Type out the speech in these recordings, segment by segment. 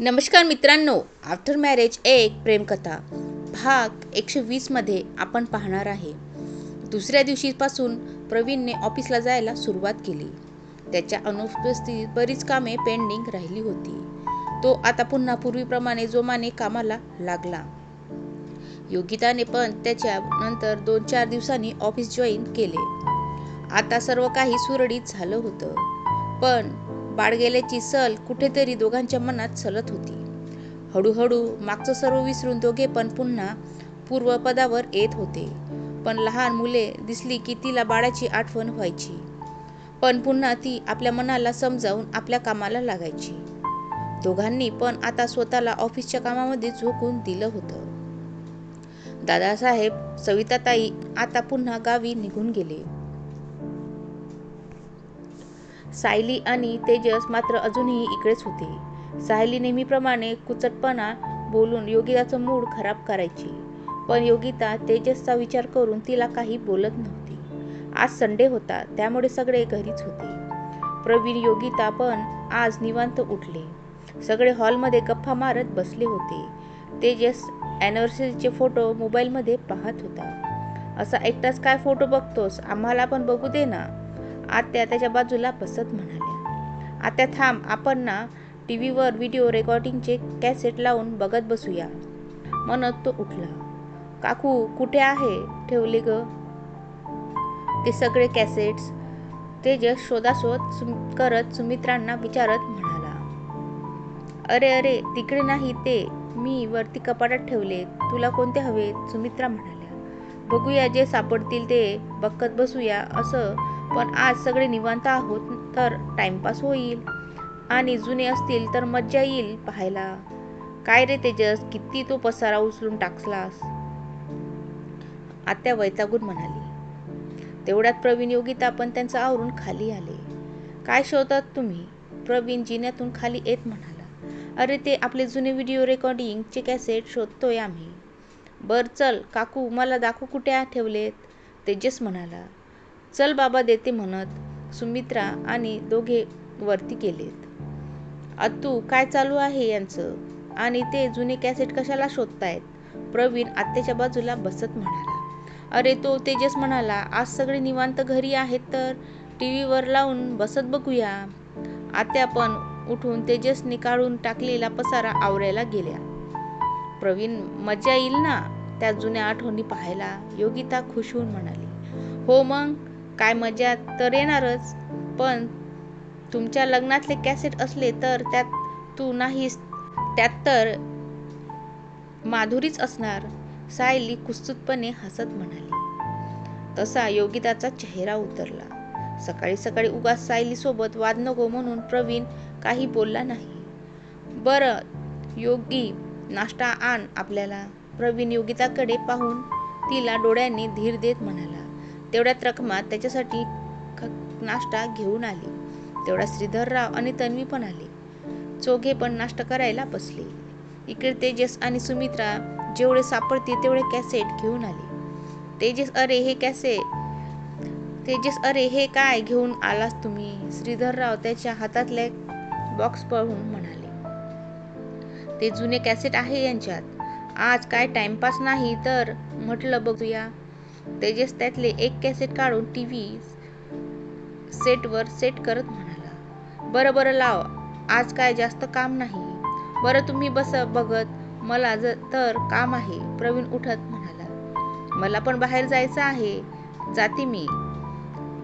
नमस्कार मित्रांनो after marriage एक प्रेमकथा. भाग एकशे वीसमध्ये आपण पाहणार आहे. दुसऱ्या दिवशीपासून प्रवीणने ऑफिसला जायला सुरुवात केली. त्याच्या अनुपस्थितीत बरीच कामे पेंडिंग राहिली होती. तो आता पुन्हा पूर्वीप्रमाणे जोमाने कामाला लागला. योगिताने पण त्याच्या नंतर दोन चार दिवसांनी ऑफिस जॉईन केले. आता सर्व काही सुरळीत झालं होतं. पण बाळगेल्याची सल कुठेतरी दोघांच्या मनात सलत होती. हळूहळू मागचं सर्व विसरून दोघे पण पुन्हा पूर्वपदावर येत होते. पण लहान मुले दिसली की तिला बाळाची आठवण व्हायची. पण पुन्हा ती आपल्या मनाला समजावून आपल्या कामाला लागायची. दोघांनी पण आता स्वतःला ऑफिसच्या कामामध्ये झोकून दिलं होतं. दादासाहेब सविताताई आता पुन्हा गावी निघून गेले. सायली आणि तेजस मात्र अजूनही इकडेच होते. सायली नेहमीप्रमाणे कुचटपणा बोलून योगिताचं मूड खराब करायची. पण योगिता तेजसचा विचार करून तिला काही बोलत नव्हती. आज संडे होता त्यामुळे सगळे घरीच होते. प्रवीण योगिता पण आज निवांत उठले. सगळे हॉलमध्ये गप्पा मारत बसले होते. तेजस ॲनिव्हर्सरीचे फोटो मोबाईलमध्ये पाहत होता. असा एकटाच काय फोटो बघतोस? आम्हाला पण बघू दे ना. आत्या त्याच्या बाजूला बसत म्हणाल्या आत्या थांब आपण ना टी व्हीवर व्हिडिओ रेकॉर्डिंगचे कॅसेट लावून बघत बसूया. म्हणत तो उठला. काकू कुठे आहे? ठेवले ग. ते सगळे कॅसेट्स. तेजस शोधाशोध सुम करत सुमित्रांना विचारत म्हणाला अरे अरे तिकडे नाही ते. मी वरती कपाटात ठेवले. तुला कोणते हवे? सुमित्रा म्हणाल्या बघूया जे सापडतील ते. बघत बसूया. असं पण आज सगळे निवांत आहोत तर टाइमपास होईल. आणि जुने असतील तर मज्जा येईल पाहायला. काय रे तेजस किती तो पसारा उचलून टाकलास? आत्या वैतागून म्हणाली तेवढ्यात प्रवीण योगिता पण त्यांचं आवरून खाली आले. काय शोधतात तुम्ही? प्रवीण जिन्यातून खाली येत म्हणाला अरे ते आपले जुने व्हिडिओ रेकॉर्डिंगचे कॅसेट शोधतोय आम्ही. बर चल काकू मला दाखवू कुठे ठेवलेत तेजस म्हणाला चल बाबा देते म्हणत सुमित्रा आणि दोघे वरती गेलेत. अत्तू काय चालू आहे यांचं? आणि ते जुने कॅसेट कशाला शोधतायत? प्रवीण आत्याच्या बाजूला बसत म्हणाला. अरे तो तेजस म्हणाला आज सगळे निवांत घरी आहेत तर? टी व्हीवर लावून बसत बघूया. आत्या पण उठून तेजसने काढून टाकलेला पसारा आवरायला गेल्या. प्रवीण मजा येईल ना? त्या जुन्या आठवणी पाहायला? योगिता खुश होऊन म्हणाली. हो मग? काय मजा तर येणारच पण तुमच्या लग्नातले कॅसेट असले तर त्यात तू नाहीस त्यात तर माधुरीच असणार सायली कुस्तुतपणे हसत म्हणाली. तसा योगिताचा चेहरा उतरला. सकाळी सकाळी उगाच सायली सोबत वाद नको म्हणून प्रवीण काही बोलला नाही. बरं योगी नाश्ता आण आपल्याला प्रवीण योगिताकडे पाहून तिला डोळ्यांनी धीर देत म्हणाला. तेवढ्यात रखमा त्याच्यासाठी नाश्ता घेऊन आली. तेवढा श्रीधरराव आणि तन्वी पण आले. चोघे पण नाश्ता करायला बसले. इकडे तेजस आणि सुमित्रा जेवढे सापडतील तेवढे कॅसेट घेऊन आले. तेजस अरे हे कॅसेट तेजस अरे हे काय घेऊन आलास तुम्ही? श्रीधरराव त्याच्या हातातले बॉक्स पळून म्हणाले. ते जुने कॅसेट आहे यांच्यात. आज काय टाइमपास नाही तर म्हटलं बघूया. तेजस त्यातले एक कॅसेट काढून टी व्ही सेटवर सेट करत म्हणाला बरं बरं लाव. आज काय जास्त काम नाही. बरं तुम्ही बस बघत. मला ज तर काम आहे. प्रवीण उठत म्हणाला मला पण बाहेर जायचं आहे. जाते मी.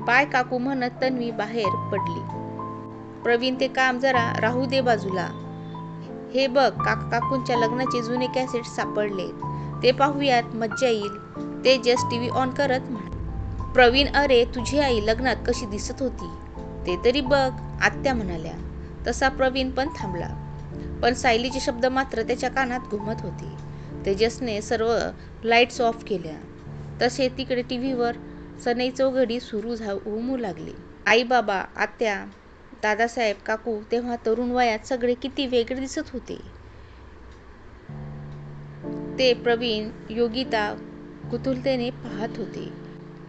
बाय काकू म्हणत तन्वी बाहेर पडली. प्रवीण ते काम जरा राहू दे बाजूला. हे बघ काका काकूंच्या लग्नाचे जुने कॅसेट सापडले ते पाहूयात मज्जा येईल. ते जस्ट टी व्ही ऑन करत म्हणा प्रवीण अरे तुझी आई लग्नात कशी दिसत होती? ते तरी बघ आत्या म्हणाल्या. तसा प्रवीण पण थांबला. पण सायलीचे शब्द मात्र त्याच्या कानात घुमत होते. तेजसने सर्व लाईट्स ऑफ केल्या. तसे तिकडे टी व्हीवर सनई चौघडी सुरू झा होऊ लागली. आई बाबा आत्या दादासाहेब काकू तेव्हा तरुण वयात सगळे किती वेगळे दिसत होते. ते प्रवीण योगिता कुतुलतेने पाहत होते.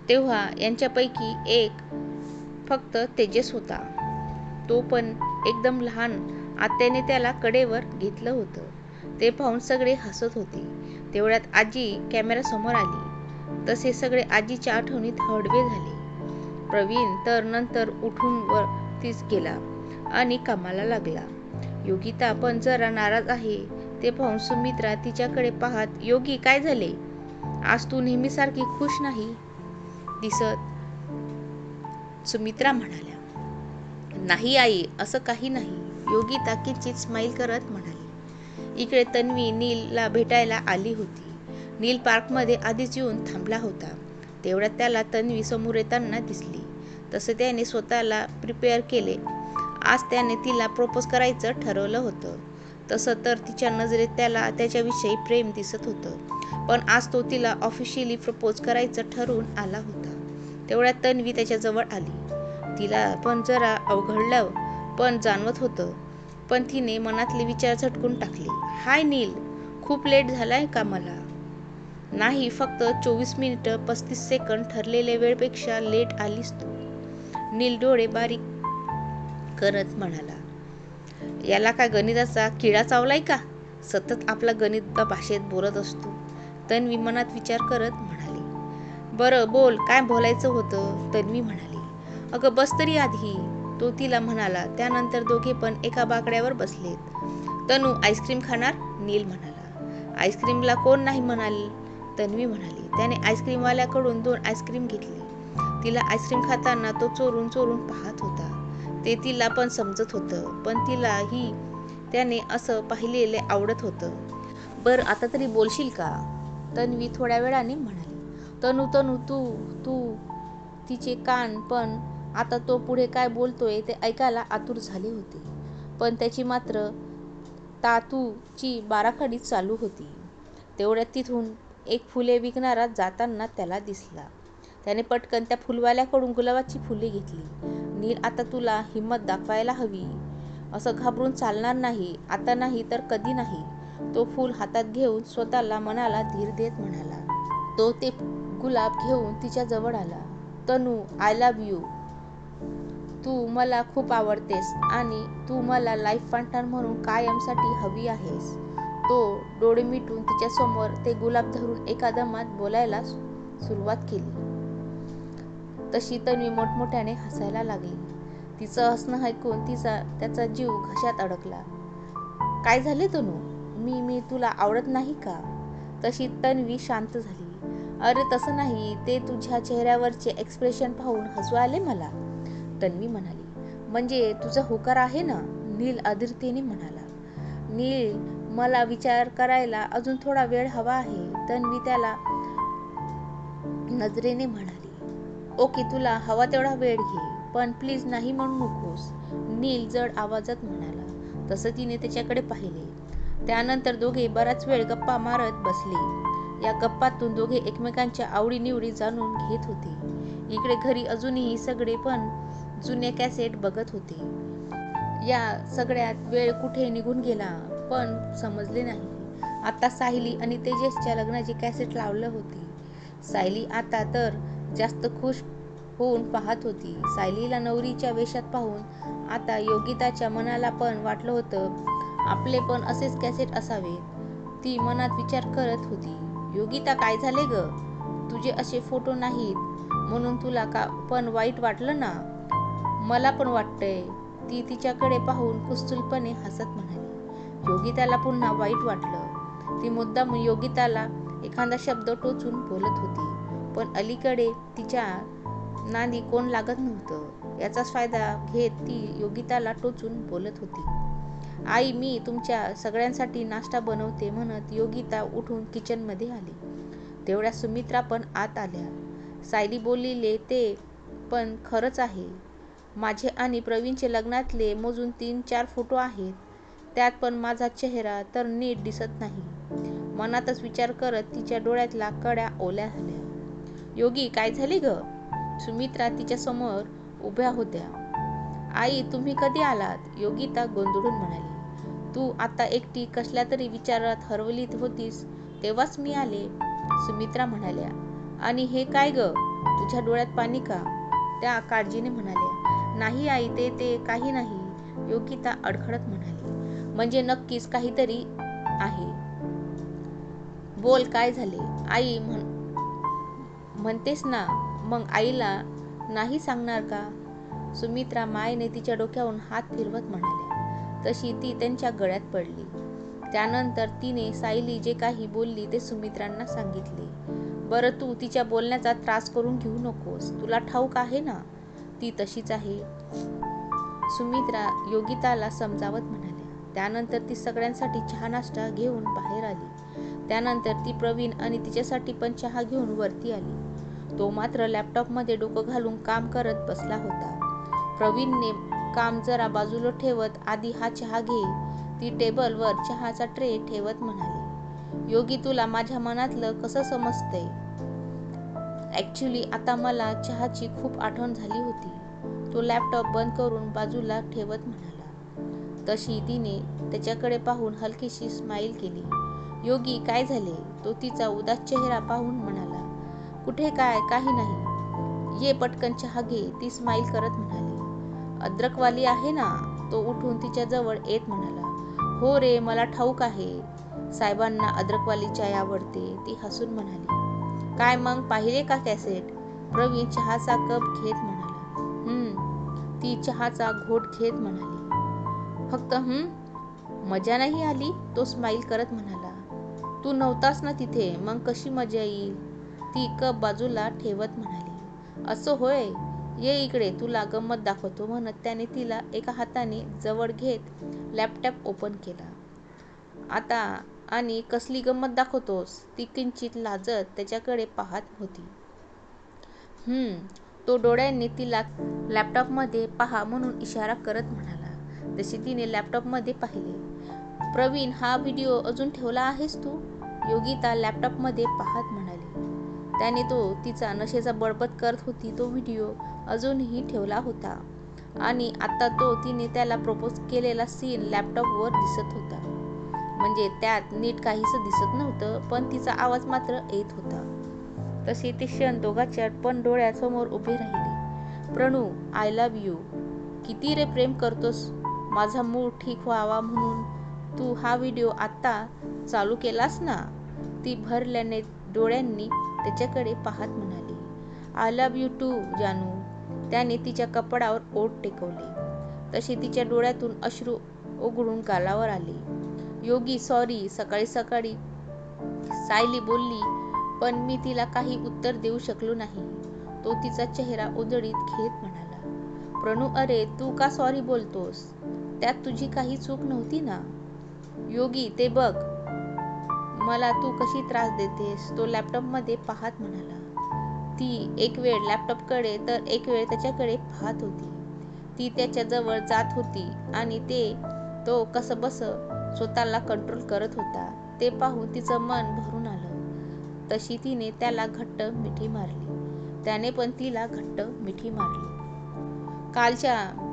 तेव्हा यांच्यापैकी एक फक्त तेजस होता. तो पण एकदम लहान आत्याने त्याला कडेवर घेतलं होतं. ते पाहून सगळे हसत होते. तेवढ्यात आजी कॅमेरासमोर आली. तसे सगळे आजीच्या आठवणीत हडवे झाले. प्रवीण तर नंतर उठून वरतीच गेला आणि कामाला लागला. योगिता पण जरा नाराज आहे. ते पाहून सुमित्रा तिच्याकडे पाहत योगी काय झाले? आज तू नेहमीसारखी खुश नाही दिसत. सुमित्रा म्हणाल्या नाही आई असं काही नाही. योगिता किंचित स्माईल करत म्हणाली. इकडे तन्वी नीलला भेटायला आली होती. नील पार्कमध्ये आधीच येऊन थांबला होता. तेवढ्यात त्याला तन्वी समोर येताना दिसली. तसं त्याने स्वतःला प्रिपेअर केले. आज त्याने तिला प्रपोज करायचं ठरवलं होतं. तसं तर तिच्या नजरेत त्याला त्याच्याविषयी प्रेम दिसत होतं. पण आज तो तिला ऑफिशियली प्रपोज करायचं ठरवून आला होता. तेवढ्यात तन्वी त्याच्याजवळ आली. तिला पण जरा अवघडलं पण जाणवत होतं. पण तिने मनातले विचार झटकून टाकले. हाय नील खूप लेट झालाय का मला? नाही फक्त चोवीस मिनिटं पस्तीस सेकंड ठरलेल्या वेळपेक्षा लेट आलीस तू. नील डोळे बारीक करत म्हणाला. याला काय गणिताचा किडा चावलाय का? सतत आपला गणित भाषेत बोलत असतो. तन्वी मनात विचार करत म्हणाली बरं बोल काय बोलायचं होतं? तन्वी म्हणाली अगं बस तरी आधी. तो तिला म्हणाला त्यानंतर दोघे पण एका बाकड्यावर बसलेत तनू आईस्क्रीम खाणार? नील म्हणाला. आईस्क्रीमला कोण नाही म्हणाल? तन्वी म्हणाली. त्याने आईस्क्रीमवाल्याकडून दोन आईस्क्रीम घेतली. तिला आईस्क्रीम खाताना तो चोरून चोरून पाहत होता. ते तिला पण समजत होतं पण तिलाही त्याने असं पाहिलेले आवडत होतं. बरं आता तरी बोलशील का? तन्वी थोड्या वेळाने म्हणाली. तनू तनू तू तू तिचे कान पण आता तो पुढे काय बोलतोय ते ऐकायला आतुर झाले होते. पण त्याची मात्र तातूची बाराखडी चालू होती. तेवढ्यात तिथून एक फुले विकणारा जाताना त्याला दिसला. त्याने पटकन त्या फुलवाल्याकडून गुलाबाची फुले घेतली. नील आता तुला हिंमत दाखवायला हवी. असं घाबरून चालणार नाही आता नाही तर कधी नाही. तो फूल हातात घेऊन स्वतःला मनाला धीर देत म्हणाला. तो ते गुलाब घेऊन तिच्या जवळ आला. तनू आय लव्ह यू तू मला खूप आवडतेस आणि तू मला लाईफ पार्टनर म्हणून कायमसाठी हवी आहेस. तो डोळे मिटून तिच्यासमोर ते गुलाब धरून एका दमात बोलायला सुरुवात केली. तशी तन्वी मोठमोठ्याने हसायला लागली. तिचं हसणं ऐकून तिचा त्याचा जीव घशात अडकला. काय झाले तनू? मी मी तुला आवडत नाही का? तशी तन्वी शांत झाली. अरे तसं नाही. ते तुझ्या चेहऱ्यावरचे एक्सप्रेशन पाहून हसू आले मला. तन्वी म्हणाली. म्हणजे तुझा होकार आहे ना? नील अधीरतेने म्हणाला. नील मला विचार करायला अजून थोडा वेळ हवा आहे. तन्वी त्याला नजरेने म्हणाली. ओके तुला हवा तेवढा वेळ घे पण प्लीज नाही म्हणू नकोस. नील जड आवाजात म्हणाला. तसं तिने त्याच्याकडे पाहिले. त्यानंतर दोघे बराच वेळ गप्पा मारत बसले. या गप्पातून दोघे एकमेकांच्या आवडीनिवडी जाणून घेत होते. इकडे घरी अजूनही सगळे पण जुने कॅसेट बघत होते. या सगळ्यात वेळ कुठे निघून गेला पण समजले नाही. आता सायली आणि तेजसच्या लग्नाची कॅसेट लावलं होती. सायली आता तर जास्त खुश होऊन पाहत होती. सायलीला नवरीच्या वेशात पाहून आता योगिताच्या मनाला पण वाटलं होतं आपले पण असेच कॅसेट असावे. ती मनात विचार करत होती योगिता काय झाले ग? तुझे असे फोटो नाहीत म्हणून तुला का पण वाईट वाटलं ना? मला पण वाटतंय. ती तिच्याकडे पाहून कुस्तुलपणे हसत म्हणाली. योगिताला पुन्हा वाईट वाटलं. ती मुद्दाम योगिताला एखादा शब्द टोचून बोलत होती. पण अलीकडे तिच्या नादी कोण लागत नव्हतं. याचाच फायदा घेत ती योगिताला टोचून बोलत होती. आई मी तुमच्या सगळ्यांसाठी नाश्ता बनवते म्हणत योगिता उठून किचनमध्ये आली. तेवढ्या सुमित्रा पण आत आल्या. सायली बोलले ते पण खरंच आहे. माझे आणि प्रवीणचे लग्नातले मोजून तीन चार फोटो आहेत. त्यात पण माझा चेहरा तर नीट दिसत नाही. मनातच विचार करत तिच्या डोळ्यातल्या कड्या ओल्या झाल्या. योगी काय झाली ग? सुमित्रा तिच्या समोर उभ्या होत्या. आई तुम्ही कधी आलात? योगिता गोंधळून म्हणाली. तू आता एकटी कसल्या तरी विचारात हरवलीत होतीस तेव्हाच मी आले. सुमित्रा म्हणाल्या. आणि हे काय ग? तुझ्या डोळ्यात पाणी का? त्या काळजीने म्हणाल्या. नाही आई ते ते काही नाही. योगिता अडखडत म्हणाली. म्हणजे नक्कीच काहीतरी आहे. बोल काय झाले? आई म्हण म्हणतेस ना मग आईला नाही सांगणार का? सुमित्रा मायने तिच्या डोक्यावरून हात फिरवत म्हणाल्या. तशी ती त्यांच्या गळ्यात पडली. त्यानंतर तिने सायली जे काही बोलली ते सुमित्रांना सांगितले. बरं तू तिच्या बोलण्याचा त्रास करून घेऊ नकोस. तुला ठाऊक आहे ना? ती तशीच आहे. सुमित्रा योगिताला समजावत म्हणाल्या. त्यानंतर ती सगळ्यांसाठी चहा नाश्ता घेऊन बाहेर आली. त्यानंतर ती प्रवीण आणि तिच्यासाठी पण चहा घेऊन वरती आली. तो मात्र लॅपटॉपमध्ये डोकं घालून काम करत बसला होता. प्रवीणने काम जरा बाजूला ठेवत आधी हा चहा घे. ती टेबलवर चहाचा ट्रे ठेवत म्हणाली योगी तुला माझ्या मनातलं कसं समजतंय? ॲक्च्युली आता मला चहाची खूप आठवण झाली होती. तो लॅपटॉप बंद करून बाजूला ठेवत म्हणाला. तशी तिने त्याच्याकडे पाहून हलकीशी स्माईल केली. योगी काय झाले? तो तिचा उदास चेहरा पाहून म्हणाला कुठे काय काही नाही. ये पटकन चहा घे ती स्माईल करत म्हणाली. अद्रकवाली आहे ना तो उठून तिच्या जवळ येत म्हणाला. हो रे मला ठाऊक आहे. साहेबांना अद्रकवाली चाय आवडते ती हसून म्हणाली. काय मग पाहिले का कॅसेट? प्रवीण चहाचा कप घेत म्हणाला. हम्म ती चहाचा घोट घेत म्हणाली. फक्त हम्म मजा नाही आली? तो स्माईल करत म्हणाला. तू नव्हतास ना तिथे मग कशी मजा येईल? ती कप बाजूला ठेवत म्हणाली असं होय ये इकडे तुला गंमत दाखवतो म्हणत त्याने तिला एका हाताने जवळ घेत लॅपटॉप ओपन केला. आता आणि कसली गंमत दाखवतोस? ती किंचित लाजत त्याच्याकडे पाहत होती. हम्म तो डोळ्यांनी तिला लॅपटॉपमध्ये पहा म्हणून इशारा करत म्हणाला. तशी तिने लॅपटॉपमध्ये पाहिले. प्रवीण हा व्हिडिओ अजून ठेवला आहेस तू? योगिता लॅपटॉपमध्ये पाहत म्हणाली. त्याने तो तिचा नशेचा बडबड करत होती तो व्हिडिओ अजूनही ठेवला होता. आणि आता तो तिने त्याला प्रपोज केलेला सीन लॅपटॉपवर दिसत होता. म्हणजे त्यात नीट काहीच दिसत नव्हतं पण तिचा आवाज मात्र येत होता. तसे ते क्षण दोघांच्या पण डोळ्यासमोर उभे राहिले. प्रणू आय लव्ह यू किती रे प्रेम करतोस? माझा मूड ठीक व्हावा म्हणून तू हा व्हिडिओ आत्ता चालू केलास ना? ती भरल्याने डोळ्यांनी त्याच्याकडे पाहत म्हणाली आय लव्ह यू टू जानू. त्याने तिच्या कपडावर ओठ टेकवले. तसे तिच्या डोळ्यातून अश्रू उघडून गालावर आले. योगी सॉरी सकाळी सकाळी सायली बोलली पण मी तिला काही उत्तर देऊ शकलो नाही. तो तिचा चेहरा उजळीत घेत म्हणाला प्रणू अरे तू का सॉरी बोलतोस? त्यात तुझी काही चूक नव्हती ना? योगी ते बघ मला तू कशी त्रास देतेस? तो लॅपटॉपमध्ये पाहत म्हणाला. ती एक वेळ लॅपटॉपकडे तर एक वेळ त्याच्याकडे पाहत होती. ती त्याच्याजवळ जात होती आणि ते तो कसं बस स्वतःला कंट्रोल करत होता. ते पाहून तिचं मन भरून आलं. तशी तिने त्याला घट्ट मिठी मारली. त्याने पण तिला घट्ट मिठी मारली. कालच्या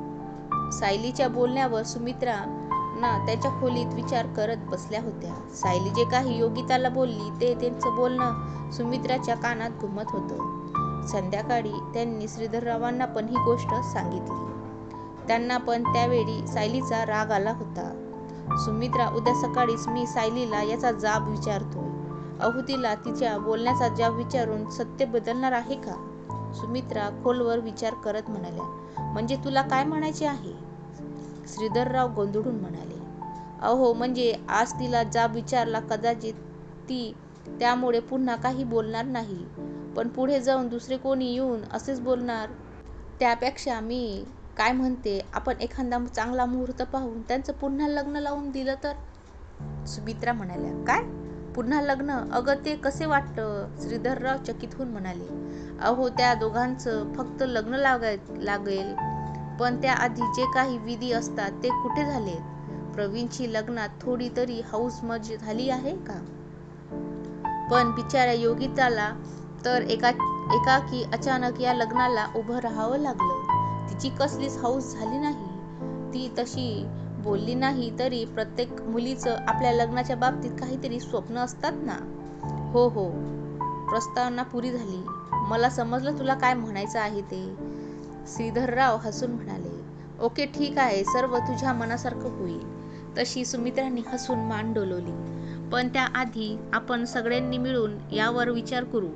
सायलीच्या बोलण्यावर सुमित्रा ना त्याच्या खोलीत विचार करत बसल्या होत्या. सायली जे काही योगिताला बोलली ते त्यांचं बोलणं सुमित्राच्या कानात घुमत होतं. संध्याकाळी त्यांनी श्रीधररावांना पण ही गोष्ट सांगितली. त्यांना पण त्यावेळी सायलीचा राग आला होता. सुमित्रा उद्या सकाळीच मी सायलीला याचा जाब विचारतोय. अहुतीला तिच्या बोलण्याचा जाब विचारून सत्य बदलणार आहे का? सुमित्रा खोलवर विचार करत म्हणाल्या म्हणजे तुला काय म्हणायचे आहे? श्रीधरराव गोंधळून म्हणाले अहो म्हणजे आज तिला जाब विचारला कदाचित ती त्यामुळे पुन्हा काही बोलणार नाही पण पुढे जाऊन दुसरे कोणी येऊन असेच बोलणार? त्यापेक्षा मी काय म्हणते आपण एखादा चांगला मुहूर्त पाहून त्यांचं पुन्हा लग्न लावून दिलं तर? सुमित्रा म्हणाल्या काय? पुन्हा लग्न? अगं ते कसे वाटतं? श्रीधरराव चकित होऊन म्हणाले अहो त्या दोघांचं फक्त लग्न लागाय लागेल. पण त्याआधी जे काही विधी असतात ते कुठे झालेत प्रवीणची लग्नात थोडी तरी हौस मज झाली आहे का? पण बिचाऱ्या योगिताला तर एका एकाकी अचानक या लग्नाला उभं राहावं लागलं. तिची कसलीच हौस झाली नाही. ती तशी बोलली नाही तरी प्रत्येक मुलीचं आपल्या लग्नाच्या बाबतीत काहीतरी स्वप्न असतात ना? हो हो. प्रस्तावना पुरी झाली. मला समजलं तुला काय म्हणायचं आहे ते. श्रीधरराव हसून म्हणाले ओके ठीक आहे सर्व तुझ्या मनासारखं होईल. तशी सुमित्रांनी हसून मान डोलवली. पण त्याआधी आपण सगळ्यांनी मिळून यावर विचार करू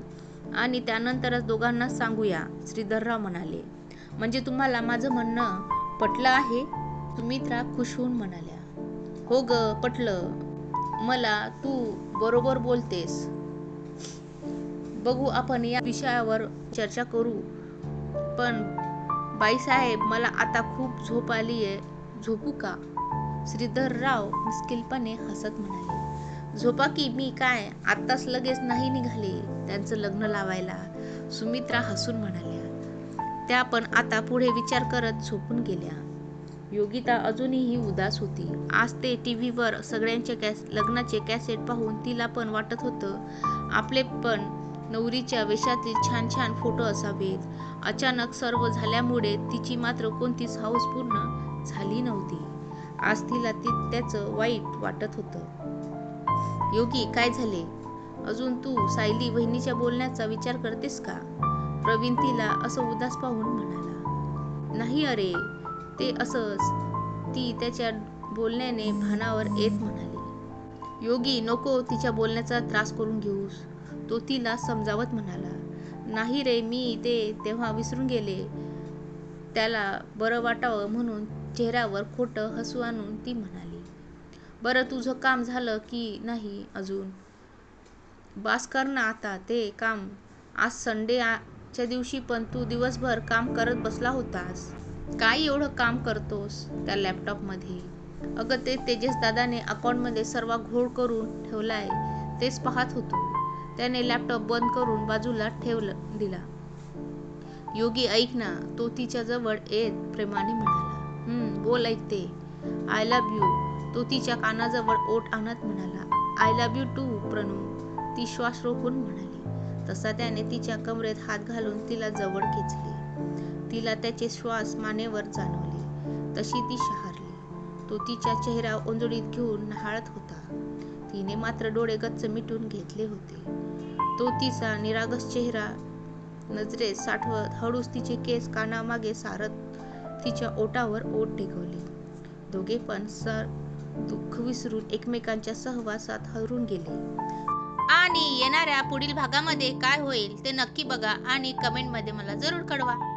आणि त्यानंतरच दोघांना सांगूया श्रीधरराव म्हणाले. म्हणजे तुम्हाला माझं म्हणणं पटलं आहे? सुमित्रा खुश होऊन म्हणाल्या. हो ग पटलं. मला तू बरोबर बोलतेस. बघू आपण या विषयावर चर्चा करू. पण बाईसाहेब मला आता खूप झोप आली आहे झोपू का? श्रीधरराव मुश्किलपणे हसत म्हणाले. झोपा की मी काय? आत्ताच लगेच नाही निघाले. त्यांचं लग्न लावायला. सुमित्रा हसून म्हणाल्या. त्या पण आता पुढे विचार करत झोपून गेल्या. योगिता अजूनही उदास होती. आज ते टी व्हीवर सगळ्यांचे कॅस लग्नाचे कॅसेट पाहून तिला पण वाटत होतं. आपले पण नवरीच्या वेशातील छान छान फोटो असावेत. अचानक सर्व झाल्यामुळे तिची मात्र कोणतीच हौस पूर्ण झाली नव्हती. आज तिला ती त्याचं वाईट वाटत होतं. योगी काय झाले? अजून तू सायली वहिनीच्या बोलण्याचा विचार करतेस का? प्रवीण तिला असं उदास पाहून म्हणाला. नाही अरे ते असंच. ती त्याच्या बोलण्याने भानावर येत म्हणाली. योगी नको तिच्या बोलण्याचा त्रास करून घेऊस. तो तिला समजावत म्हणाला. नाही रे मी ते तेव्हा विसरून गेले. त्याला बरं वाटावं म्हणून चेहऱ्यावर खोटं हसू आणून ती म्हणाली बरं तुझं काम झालं की नाही अजून? बास कर ना आता ते काम. आज संडे च्या दिवशी पण तू दिवसभर काम करत बसला होतास. काय एवढं काम करतोस? त्या लॅपटॉपमध्ये. अगं ते तेजस दादाने अकाउंटमध्ये सर्व घोळ करून ठेवलाय तेच पाहत होतो. त्याने लॅपटॉप बंद करून बाजूला ठेवलं दिला. योगी ऐक ना तो तिच्या जवळ येत प्रेमाने म्हणाला. हम्म बोल ऐकते. आय लव्ह यू तो तिच्या कानाजवळ ओठ आणत म्हणाला. I love you too Pranu ती श्वास रोखून म्हणाली. तसा त्याने तिच्या कमरेत हात घालून तिला जवळ खेचले. तिला त्याचे श्वास मानेवर जाणवले. तशी ती शहारली. तो तिच्या चेहरा ओंजळीत घेऊन नहाळत होता. तिने मात्र डोळे गच्च मिटून घेतले होते. तो तिचा निरागस चेहरा नजरेत साठवत हळूच तिचे केस कानामागे सारत तिच्या ओटावर ओट टेकवले दोघे पण सर दुःख विसरून एकमेकांच्या सहवासात हरून गेले. आणि येणाऱ्या पुढील भागामध्ये काय होईल ते नक्की बघा आणि कमेंटमध्ये मला जरूर कळवा.